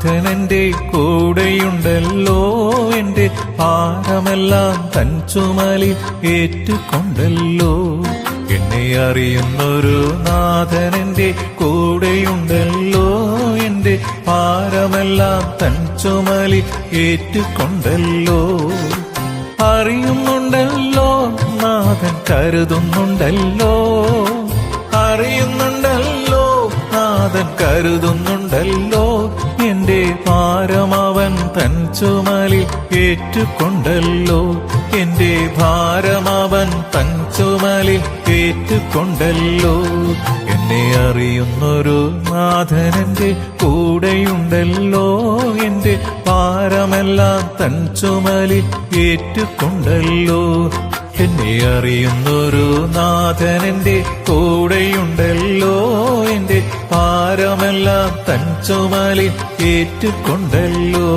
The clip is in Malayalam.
നാഥനെന്റെ കൂടെയുണ്ടല്ലോ. എന്റെ ഭാരമെല്ലാം തൻ ചുമലിൽ ഏറ്റുകൊണ്ടല്ലോ. എന്നെ അറിയുന്നൊരു നാഥൻ എന്റെ കൂടെയുണ്ടല്ലോ. എന്റെ ഭാരമെല്ലാം തൻ ചുമലിൽ ഏറ്റുകൊണ്ടല്ലോ. അറിയുന്നുണ്ടല്ലോ നാഥൻ കരുതുന്നുണ്ടല്ലോ. അറിയുന്നുണ്ടല്ലോ നാഥൻ കരുതുന്നുണ്ടല്ലോ. തൻ ചുമലിൽ ഏറ്റുകൊണ്ടല്ലോ. എന്റെ ഭാരമവൻ തൻ ചുമലിൽ ഏറ്റുകൊണ്ടല്ലോ. എന്നെ അറിയുന്നൊരു നാഥനന്റെ കൂടെയുണ്ടല്ലോ. എന്റെ ഭാരമെല്ലാം തൻ ചുമലിൽ ഏറ്റുകൊണ്ടല്ലോ. എന്നെ അറിയുന്നൊരു നാഥനന്റെ കൂടെയുണ്ടല്ലോ. ഭാരമെല്ലാം തൻ ചുമലിൽ ഏറ്റുകൊണ്ടല്ലോ.